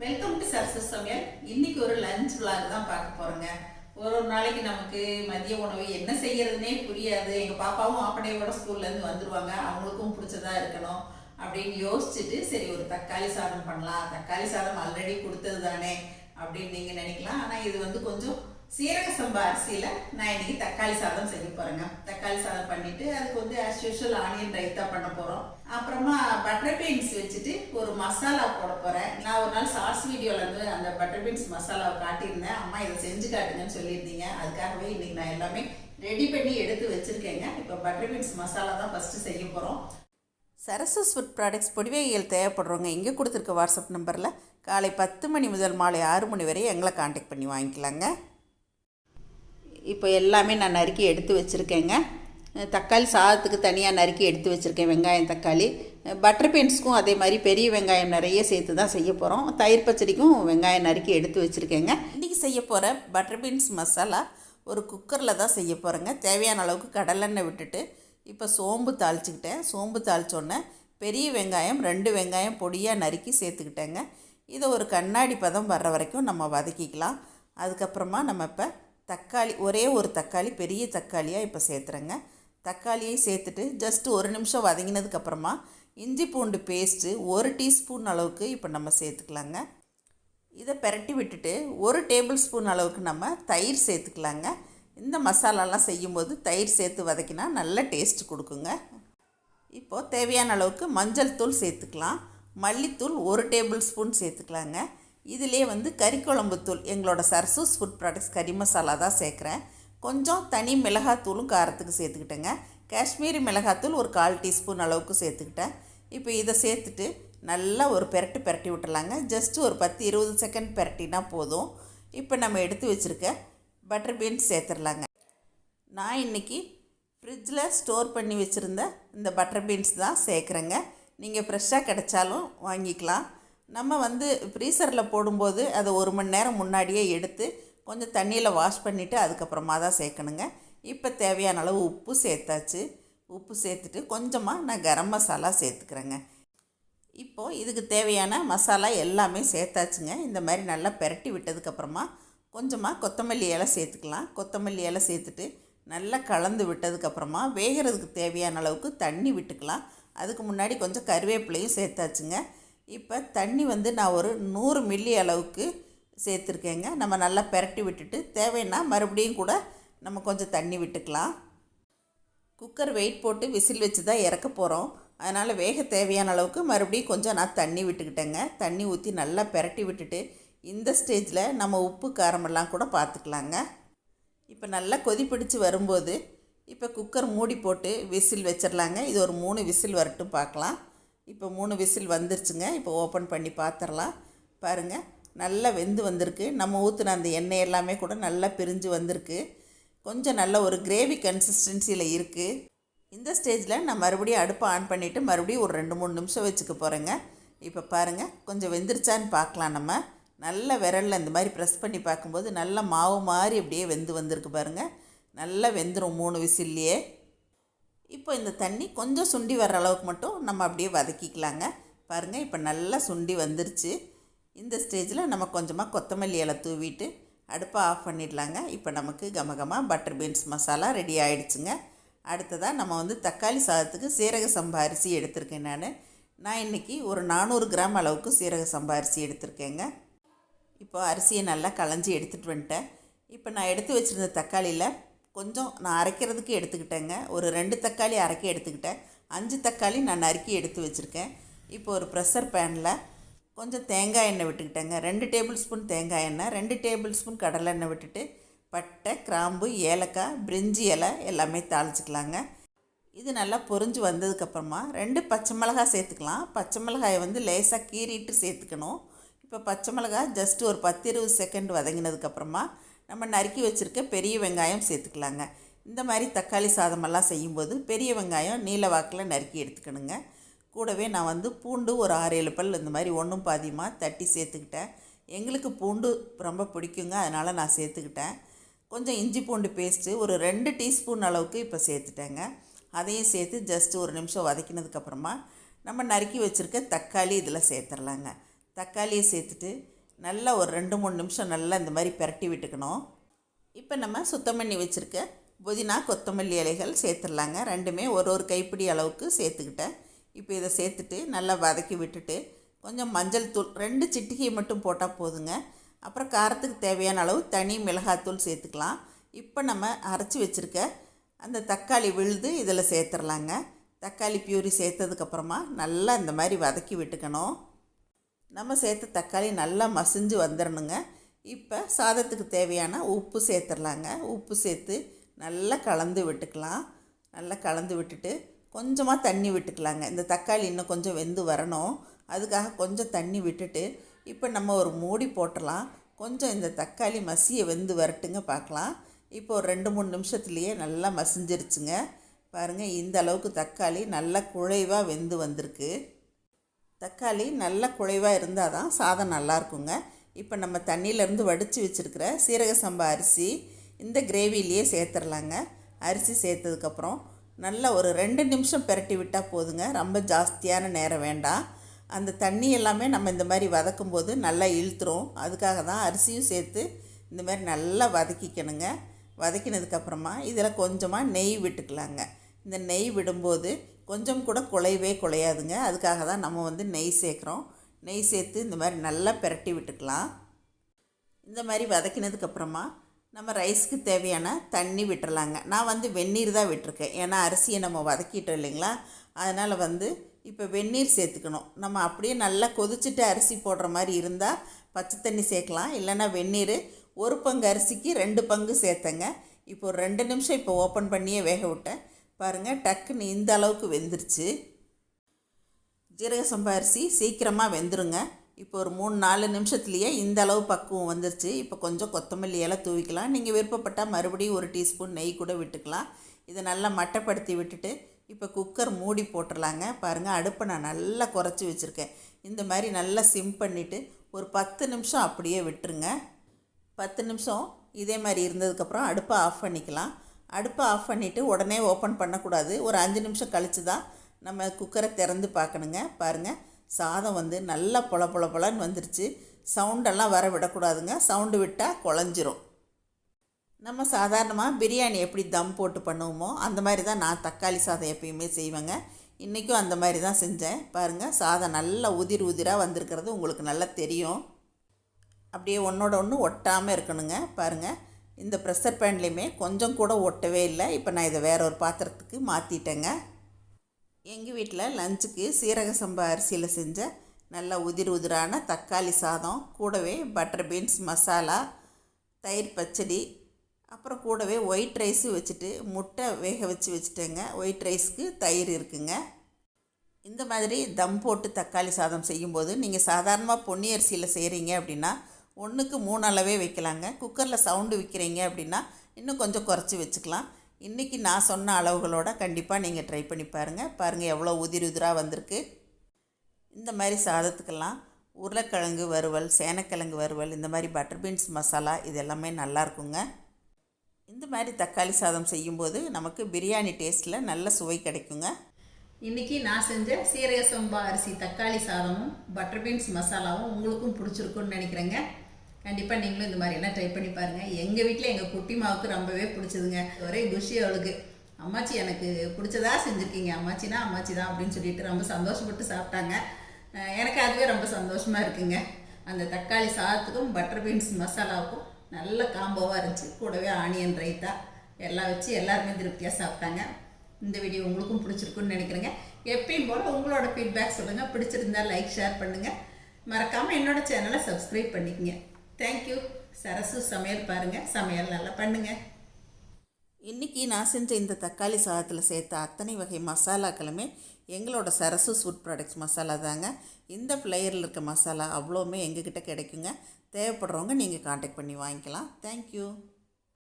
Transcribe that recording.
Welcome to success சமையல் இன்னைக்கு ஒரு லஞ்ச் விளாக் தான் பார்க்க போறோங்க. ஒரு ஒரு நாளைக்கு நமக்கு மதிய உணவு என்ன செய்யறதுனே புரியாது. எங்க பாப்பாவும் ஆப்படையோட ஸ்கூல்ல இருந்து வந்துருவாங்க. அவங்களுக்கும் பிடிச்சதா இருக்கணும் அப்படின்னு யோசிச்சுட்டு சரி ஒரு தக்காளி சாதம் பண்ணலாம். தக்காளி சாதம் ஆல்ரெடி கொடுத்தது தானே அப்படின்னு நீங்க நினைக்கலாம். ஆனா இது வந்து கொஞ்சம் சீரக சம்பா அரிசியில் நான் இன்னைக்கு தக்காளி சாதம் செய்ய போகிறேங்க தக்காளி சாதம் பண்ணிவிட்டு அதுக்கு வந்து ஆஸ் யூஷுவல் ஆனியன் ரைத்தா பண்ண போகிறோம் அப்புறமா பட்டர் பீன்ஸ் வச்சுட்டு ஒரு மசாலா போட போகிறேன் நான் ஒரு நாள் சாஸ் வீடியோவில் வந்து அந்த பட்டர் பீன்ஸ் மசாலாவை காட்டியிருந்தேன். அம்மா இதை செஞ்சு காட்டுங்கன்னு சொல்லியிருந்தீங்க. அதுக்காகவே இன்னைக்கு நான் எல்லாமே ரெடி பண்ணி எடுத்து வச்சுருக்கேங்க. இப்போ பட்டர் பீன்ஸ் மசாலா தான் ஃபஸ்ட்டு செய்ய போகிறோம் சரஸ்வஸ் ஃபுட் ப்ராடக்ட்ஸ் பொடிவகைகள் தேவைப்படுறவங்க இங்கே கொடுத்துருக்க வாட்ஸ்அப் நம்பரில் காலை பத்து மணி முதல் மாலை ஆறு மணி வரை எங்களை காண்டாக்ட் பண்ணி வாங்கிக்கலாங்க. இப்போ எல்லாமே நான் நறுக்கி எடுத்து வச்சுருக்கேங்க. தக்காளி சாதத்துக்கு தனியாக நறுக்கி எடுத்து வச்சுருக்கேன் வெங்காயம் தக்காளி. பட்டர் பீன்ஸ்க்கும் அதே மாதிரி பெரிய வெங்காயம் நிறைய சேர்த்து தான் செய்ய போகிறோம் தயிர் பச்சடிக்கும் வெங்காயம் நறுக்கி எடுத்து வச்சுருக்கேங்க. இன்றைக்கி செய்ய போகிற பட்டர் பீன்ஸ் மசாலா ஒரு குக்கரில் தான் செய்ய போகிறேங்க தேவையான அளவுக்கு கடலெண்ணெய் விட்டுட்டு இப்போ சோம்பு தாளிச்சுக்கிட்டேன். சோம்பு தாளிச்சோன்னே பெரிய வெங்காயம் ரெண்டு வெங்காயம் பொடியாக நறுக்கி சேர்த்துக்கிட்டேங்க. இதை ஒரு கண்ணாடி பதம் வர்ற வரைக்கும் நம்ம வதக்கிக்கலாம். அதுக்கப்புறமா நம்ம இப்போ தக்காளி ஒரே ஒரு தக்காளி பெரிய தக்காளியாக இப்போ சேர்த்துறேங்க. தக்காளியை சேர்த்துட்டு ஜஸ்ட் ஒரு நிமிஷம் வதங்கினதுக்கப்புறமா இஞ்சி பூண்டு பேஸ்ட்டு ஒரு டீஸ்பூன் அளவுக்கு இப்போ நம்ம சேர்த்துக்கலாங்க. இதை பெரட்டி விட்டுட்டு ஒரு டேபிள் ஸ்பூன் அளவுக்கு நம்ம தயிர் சேர்த்துக்கலாங்க. இந்த மசாலாலாம் செய்யும்போது தயிர் சேர்த்து வதக்கினா நல்ல டேஸ்ட் கொடுக்குங்க. இப்போது தேவையான அளவுக்கு மஞ்சள் தூள் சேர்த்துக்கலாம். மல்லித்தூள் ஒரு டேபிள் ஸ்பூன் சேர்த்துக்கலாங்க. இதிலே வந்து கறிக்குழம்புத்தூள் எங்களோட சர்சூஸ் ஃபுட் ப்ராடக்ட்ஸ் கறி மசாலா தான் சேர்க்குறேன். கொஞ்சம் தனி மிளகாத்தூளும் காரத்துக்கு சேர்த்துக்கிட்டேங்க. காஷ்மீரி மிளகாத்தூள் ஒரு கால் டீஸ்பூன் அளவுக்கு சேர்த்துக்கிட்டேன். இப்போ இதை சேர்த்துட்டு நல்லா ஒரு பெரட்டு பெரட்டி விட்டுலாங்க ஜஸ்ட் ஒரு பத்து இருபது செகண்ட் பெரட்டினா போதும். இப்போ நம்ம எடுத்து வச்சுருக்க பட்டர் பீன்ஸ் சேர்த்துடலாங்க. நான் இன்றைக்கி ஃப்ரிட்ஜில் ஸ்டோர் பண்ணி வச்சுருந்த இந்த பட்டர் பீன்ஸ் தான் சேர்க்குறேங்க. நீங்கள் ஃப்ரெஷ்ஷாக கிடைச்சாலும் வாங்கிக்கலாம். நம்ம வந்து ஃப்ரீசரில் போடும்போது அதை ஒரு மணி நேரம் முன்னாடியே எடுத்து கொஞ்சம் தண்ணியில் வாஷ் பண்ணிவிட்டு அதுக்கப்புறமா தான் சேர்க்கணுங்க. இப்போ தேவையான அளவு உப்பு சேர்த்தாச்சு. உப்பு சேர்த்துட்டு கொஞ்சமாக நான் கரம் மசாலா சேர்த்துக்கிறேங்க. இப்போது இதுக்கு தேவையான மசாலா எல்லாமே சேர்த்தாச்சுங்க. இந்த மாதிரி நல்லா பெரட்டி விட்டதுக்கப்புறமா கொஞ்சமாக கொத்தமல்லி இலை சேர்த்துக்கலாம். கொத்தமல்லி இலை சேர்த்துட்டு நல்லா கலந்து விட்டதுக்கப்புறமா வேகிறதுக்கு தேவையான அளவுக்கு தண்ணி விட்டுக்கலாம். அதுக்கு முன்னாடி கொஞ்சம் கருவேப்பிலையும் சேர்த்தாச்சுங்க. இப்போ தண்ணி வந்து நான் ஒரு நூறு மில்லி அளவுக்கு சேர்த்துருக்கேங்க. நம்ம நல்லா பெரட்டி விட்டுட்டு தேவைன்னா மறுபடியும் கூட நம்ம கொஞ்சம் தண்ணி விட்டுக்கலாம். குக்கர் வெயிட் போட்டு விசில் வச்சு தான் இறக்க போகிறோம் அதனால் வேக தேவையான அளவுக்கு மறுபடியும் கொஞ்சம் நான் தண்ணி விட்டுக்கிட்டேங்க. தண்ணி ஊற்றி நல்லா பெரட்டி விட்டுட்டு இந்த ஸ்டேஜில் நம்ம உப்பு காரமெல்லாம் கூட பார்த்துக்கலாங்க இப்போ நல்லா கொதி பிடிச்சி வரும்போது இப்போ குக்கர் மூடி போட்டு விசில் வச்சிடலாங்க இது ஒரு மூணு விசில் வரட்டும் பார்க்கலாம் இப்போ மூணு விசில் வந்துருச்சுங்க. இப்போ ஓப்பன் பண்ணி பார்த்துடலாம் பாருங்கள் நல்லா வெந்து வந்திருக்கு. நம்ம ஊற்றின அந்த எண்ணெய் எல்லாமே கூட நல்லா பிரிஞ்சு வந்திருக்கு. கொஞ்சம் நல்ல ஒரு கிரேவி கன்சிஸ்டன்சியில் இருக்குது இந்த ஸ்டேஜில் நான் மறுபடியும் அடுப்பை ஆன் பண்ணிவிட்டு மறுபடியும் ஒரு ரெண்டு மூணு நிமிஷம் வச்சுக்க போகிறேங்க இப்போ பாருங்கள் கொஞ்சம் வெந்துருச்சான்னு பார்க்கலாம் நம்ம. நல்ல விரலில் இந்த மாதிரி ப்ரெஸ் பண்ணி பார்க்கும்போது நல்ல மாவு மாதிரி அப்படியே வெந்து வந்திருக்கு பாருங்கள் நல்லா வெந்துடும் மூணு விசில்லையே. இப்போ இந்த தண்ணி கொஞ்சம் சுண்டி வர்ற அளவுக்கு மட்டும் நம்ம அப்படியே வதக்கிக்கலாங்க. பாருங்கள் இப்போ நல்லா சுண்டி வந்துருச்சு. இந்த ஸ்டேஜில் நம்ம கொஞ்சமாக கொத்தமல்லி இலை தூவிட்டு அடுப்பை ஆஃப் பண்ணிடலாங்க. இப்போ நமக்கு கமகமாக பட்டர் பீன்ஸ் மசாலா ரெடி ஆகிடுச்சுங்க அடுத்ததாக நம்ம வந்து தக்காளி சாதத்துக்கு சீரக சம்பா அரிசி எடுத்திருக்கேன் நான். நான் இன்றைக்கி ஒரு நானூறு கிராம் அளவுக்கு சீரக சம்பா அரிசி எடுத்திருக்கேங்க. இப்போ அரிசியை நல்லா களைஞ்சி எடுத்துகிட்டு வந்துட்டேன். இப்போ நான் எடுத்து வச்சுருந்த தக்காளியில் கொஞ்சம் நான் அரைக்கிறதுக்கு எடுத்துக்கிட்டேங்க. ஒரு ரெண்டு தக்காளி அரைக்க எடுத்துக்கிட்டேன். அஞ்சு தக்காளி நான் நறுக்கி எடுத்து வச்சுருக்கேன். இப்போ ஒரு ப்ரெஷர் பேனில் கொஞ்சம் தேங்காய் எண்ணெய் விட்டுக்கிட்டேங்க. ரெண்டு டேபிள் ஸ்பூன் தேங்காய் எண்ணெய் ரெண்டு டேபிள் ஸ்பூன் கடலை எண்ணெய் விட்டுட்டு பட்டை கிராம்பு ஏலக்காய் பிரிஞ்சி இலை எல்லாமே தாளிச்சிக்கலாங்க. இது நல்லா பொறிஞ்சு வந்ததுக்கப்புறமா ரெண்டு பச்சை மிளகாய் சேர்த்துக்கலாம். பச்சை மிளகாயை வந்து லேசாக கீறிட்டு சேர்த்துக்கணும். இப்போ பச்சை மிளகாய் ஜஸ்ட் ஒரு பத்து இருபது செகண்ட் வதங்கினதுக்கப்புறமா நம்ம நறுக்கி வச்சுருக்க பெரிய வெங்காயம் சேர்த்துக்கலாங்க. இந்த மாதிரி தக்காளி சாதமெல்லாம் செய்யும்போது பெரிய வெங்காயம் நீல வாக்கில் நறுக்கி எடுத்துக்கணுங்க. கூடவே நான் வந்து பூண்டு ஒரு ஆறு ஏழு பல் இந்த மாதிரி ஒன்றும் பாதியமாக தட்டி சேர்த்துக்கிட்டேன். எங்களுக்கு பூண்டு ரொம்ப பிடிக்குங்க அதனால் நான் சேர்த்துக்கிட்டேன். கொஞ்சம் இஞ்சி பூண்டு பேஸ்ட்டு ஒரு ரெண்டு டீஸ்பூன் அளவுக்கு இப்போ சேர்த்துட்டேங்க. அதையும் சேர்த்து ஜஸ்ட்டு ஒரு நிமிஷம் வதக்கினதுக்கப்புறமா நம்ம நறுக்கி வச்சுருக்க தக்காளி இதில் சேர்த்துடலாங்க தக்காளியை சேர்த்துட்டு நல்லா ஒரு ரெண்டு மூணு நிமிஷம் நல்லா இந்த மாதிரி பிரட்டி விட்டுக்கணும். இப்போ நம்ம சுத்தம் பண்ணி வச்சுருக்க புதினா கொத்தமல்லி இலைகள் சேர்த்துடலாங்க. ரெண்டுமே ஒரு ஒரு கைப்பிடி அளவுக்கு சேர்த்துக்கிட்டேன். இப்போ இதை சேர்த்துட்டு நல்லா வதக்கி விட்டுட்டு கொஞ்சம் மஞ்சள் தூள் ரெண்டு சிட்டிகை மட்டும் போட்டால் போதுங்க. அப்புறம் காரத்துக்கு தேவையான அளவு தனி மிளகாத்தூள் சேர்த்துக்கலாம். இப்போ நம்ம அரைச்சி வச்சுருக்க அந்த தக்காளி விழுது இதில் சேர்த்துடலாங்க. தக்காளி பியூரி சேர்த்ததுக்கப்புறமா நல்லா இந்த மாதிரி வதக்கி விட்டுக்கணும். நம்ம சேர்த்த தக்காளி நல்லா மசிஞ்சு வந்துடணுங்க இப்போ சாதத்துக்கு தேவையான உப்பு சேர்த்துடலாங்க. உப்பு சேர்த்து நல்லா கலந்து விட்டுக்கலாம். நல்லா கலந்து விட்டுட்டு கொஞ்சமாக தண்ணி விட்டுக்கலாங்க. இந்த தக்காளி இன்னும் கொஞ்சம் வெந்து வரணும். அதுக்காக கொஞ்சம் தண்ணி விட்டுட்டு இப்போ நம்ம ஒரு மூடி போட்டலாம் கொஞ்சம் இந்த தக்காளி மசிய வெந்து வரட்டுங்க பார்க்கலாம் இப்போ ஒரு ரெண்டு மூணு நிமிஷத்துலேயே நல்லா மசிஞ்சிருச்சுங்க. பாருங்கள் இந்த அளவுக்கு தக்காளி நல்லா குழைவாக வெந்து வந்திருக்கு. தக்காளி நல்ல குழைவாக இருந்தால் தான் சாதம் நல்லாயிருக்குங்க. இப்போ நம்ம தண்ணியிலேருந்து வடித்து வச்சுருக்கிற சீரக சம்பா அரிசி இந்த கிரேவிலேயே சேர்த்துடலாங்க. அரிசி சேர்த்ததுக்கப்புறம் நல்லா ஒரு ரெண்டு நிமிஷம் பிரட்டி விட்டால் போதுங்க. ரொம்ப ஜாஸ்தியான நேரம் வேண்டாம். அந்த தண்ணி எல்லாமே நம்ம இந்த மாதிரி வதக்கும் போது நல்லா இழுத்துரும். அதுக்காக தான் அரிசியும் சேர்த்து இந்த மாதிரி நல்லா வதக்கிக்கணுங்க. வதக்கினதுக்கப்புறமா இதில் கொஞ்சமாக நெய் விட்டுக்கலாங்க. இந்த நெய் விடும்போது கொஞ்சம் கூட குலையவே குலையாதுங்க அதுக்காக தான் நம்ம வந்து நெய் சேர்க்குறோம். நெய் சேர்த்து இந்த மாதிரி நல்லா பிரட்டி விட்டுக்கலாம். இந்த மாதிரி வதக்கினதுக்கப்புறமா நம்ம ரைஸ்க்கு தேவையான தண்ணி விட்டுறலாங்க. நான் வந்து வெந்நீர் தான் விட்டுருக்கேன். ஏன்னா அரிசியை நம்ம வதக்கிட்டோம் இல்லைங்களா? அதனால் வந்து இப்போ வெந்நீர் சேர்த்துக்கணும். நம்ம அப்படியே நல்லா கொதிச்சுட்டு அரிசி போடுற மாதிரி இருந்தால் பச்சை தண்ணி சேர்க்கலாம். இல்லைன்னா வெந்நீர் ஒரு பங்கு அரிசிக்கு ரெண்டு பங்கு சேர்த்தங்க. இப்போ ஒரு ரெண்டு நிமிஷம் இப்போ ஓப்பன் பண்ணியே வேக விட்டேன். பாருங்கள் டக்குன்னு இந்த அளவுக்கு வெந்துருச்சு. ஜீரக சம்பா அரிசி சீக்கிரமாக வெந்துருங்க. இப்போ ஒரு மூணு நாலு நிமிஷத்துலேயே இந்த அளவு பக்குவம் வந்துருச்சு. இப்போ கொஞ்சம் கொத்தமல்லி இலை தூவிக்கலாம். நீங்கள் விருப்பப்பட்டால் மறுபடியும் ஒரு டீஸ்பூன் நெய் கூட விட்டுக்கலாம். இதை நல்லா மட்டைப்படுத்தி விட்டுட்டு இப்போ குக்கர் மூடி போட்டுடலாங்க பாருங்கள் அடுப்பை நான் நல்லா குறைச்சி வச்சுருக்கேன். இந்த மாதிரி நல்லா சிம் பண்ணிவிட்டு ஒரு பத்து நிமிஷம் அப்படியே விட்டுருங்க. பத்து நிமிஷம் இதே மாதிரி இருந்ததுக்கப்புறம் அடுப்பை ஆஃப் பண்ணிக்கலாம். அடுப்பை ஆஃப் பண்ணிவிட்டு உடனே ஓப்பன் பண்ணக்கூடாது. ஒரு அஞ்சு நிமிஷம் கழித்து தான் நம்ம குக்கரை திறந்து பார்க்கணுங்க. பாருங்கள் சாதம் வந்து நல்லா பொல பொல பொலன்னு வந்துருச்சு. சவுண்டெல்லாம் வர விடக்கூடாதுங்க. சவுண்டு விட்டால் குழஞ்சிரும். நம்ம சாதாரணமாக பிரியாணி எப்படி தம் போட்டு பண்ணுவோமோ அந்த மாதிரி தான் நான் தக்காளி சாதம் எப்பயுமே செய்வேங்க. இன்றைக்கும் அந்த மாதிரி தான் செஞ்சேன். பாருங்கள் சாதம் நல்லா உதிர் உதிராக வந்திருக்கிறது உங்களுக்கு நல்லா தெரியும். அப்படியே ஒன்றோட ஒன்று ஒட்டாமல் இருக்கணுங்க. பாருங்கள் இந்த ப்ரெஷர் பேன்லேயுமே கொஞ்சம் கூட ஒட்டவே இல்லை. இப்போ நான் இதை வேற ஒரு பாத்திரத்துக்கு மாற்றிட்டேங்க எங்கள் வீட்டில் லஞ்சுக்கு சீரக சம்பா அரிசியில் செஞ்ச நல்ல உதிர் உதிரான தக்காளி சாதம் கூடவே பட்டர் பீன்ஸ் மசாலா தயிர் பச்சடி அப்புறம் கூடவே ஒயிட் ரைஸு வச்சுட்டு முட்டை வேக வச்சு வச்சுட்டேங்க. ஒயிட் ரைஸ்க்கு தயிர் இருக்குங்க. இந்த மாதிரி தம் போட்டு தக்காளி சாதம் செய்யும்போது நீங்கள் சாதாரணமாக பொன்னி அரிசியில் செய்கிறீங்க அப்படின்னா ஒன்றுக்கு மூணு அளவே வைக்கலாங்க. குக்கரில் சவுண்டு விற்கிறீங்க அப்படின்னா இன்னும் கொஞ்சம் குறைச்சி வச்சுக்கலாம். இன்றைக்கி நான் சொன்ன அளவுகளோட கண்டிப்பாக நீங்கள் ட்ரை பண்ணி பாருங்கள் பாருங்கள் எவ்வளோ உதிரி உதிராக வந்திருக்கு. இந்த மாதிரி சாதத்துக்கெல்லாம் உருளைக்கிழங்கு வறுவல் சேனக்கிழங்கு வறுவல் இந்த மாதிரி பட்டர் பீன்ஸ் மசாலா இது எல்லாமே நல்லாயிருக்குங்க இந்த மாதிரி தக்காளி சாதம் செய்யும்போது நமக்கு பிரியாணி டேஸ்ட்டில் நல்ல சுவை கிடைக்குங்க. இன்றைக்கி நான் செஞ்ச சீரக சம்பா அரிசி தக்காளி சாதமும் பட்டர் பீன்ஸ் மசாலாவும் உங்களுக்கும் பிடிச்சிருக்குன்னு நினைக்கிறேங்க. கண்டிப்பாக நீங்களும் இந்த மாதிரி எல்லாம் ட்ரை பண்ணி பாருங்கள் எங்கள் வீட்டில் எங்கள் குட்டி மாவுக்கு ரொம்பவே பிடிச்சதுங்க. ஒரே குஷி அவளுக்கு. அம்மாச்சி எனக்கு பிடிச்சதா செஞ்சுருக்கீங்க. அம்மாச்சினா அம்மாச்சி தான் அப்படின்னு சொல்லிட்டு ரொம்ப சந்தோஷப்பட்டு சாப்பிட்டாங்க. எனக்கு அதுவே ரொம்ப சந்தோஷமாக இருக்குங்க. அந்த தக்காளி சாதத்துக்கும் பட்டர் பீன்ஸ் மசாலாவுக்கும் நல்ல காம்போவாக இருந்துச்சு. கூடவே ஆனியன் ரைத்தா எல்லாம் வச்சு எல்லாருமே திருப்தியாக சாப்பிட்டாங்க. இந்த வீடியோ உங்களுக்கும் பிடிச்சிருக்குன்னு நினைக்கிறேங்க. எப்பயும் போல் உங்களோட ஃபீட்பேக் சொல்லுங்கள் பிடிச்சிருந்தா லைக் ஷேர் பண்ணுங்கள் மறக்காமல் என்னோட சேனலை சப்ஸ்கிரைப் பண்ணிக்கங்க. தேங்க்யூ சரசு சமையல் பாருங்கள் சமையல் நல்லா பண்ணுங்கள் இன்றைக்கி நான் செஞ்ச இந்த தக்காளி சாதத்தில் சேர்த்த அத்தனை வகை மசாலாக்களுமே எங்களோட சரசு ஃபுட் ப்ராடக்ட்ஸ் மசாலா தாங்க. இந்த ஃப்ளேயரில் இருக்க மசாலா அவ்வளோவுமே எங்ககிட்ட கிடைக்குங்க. தேவைப்படுறவங்க நீங்கள் காண்டாக்ட் பண்ணி வாங்கிக்கலாம். தேங்க்யூ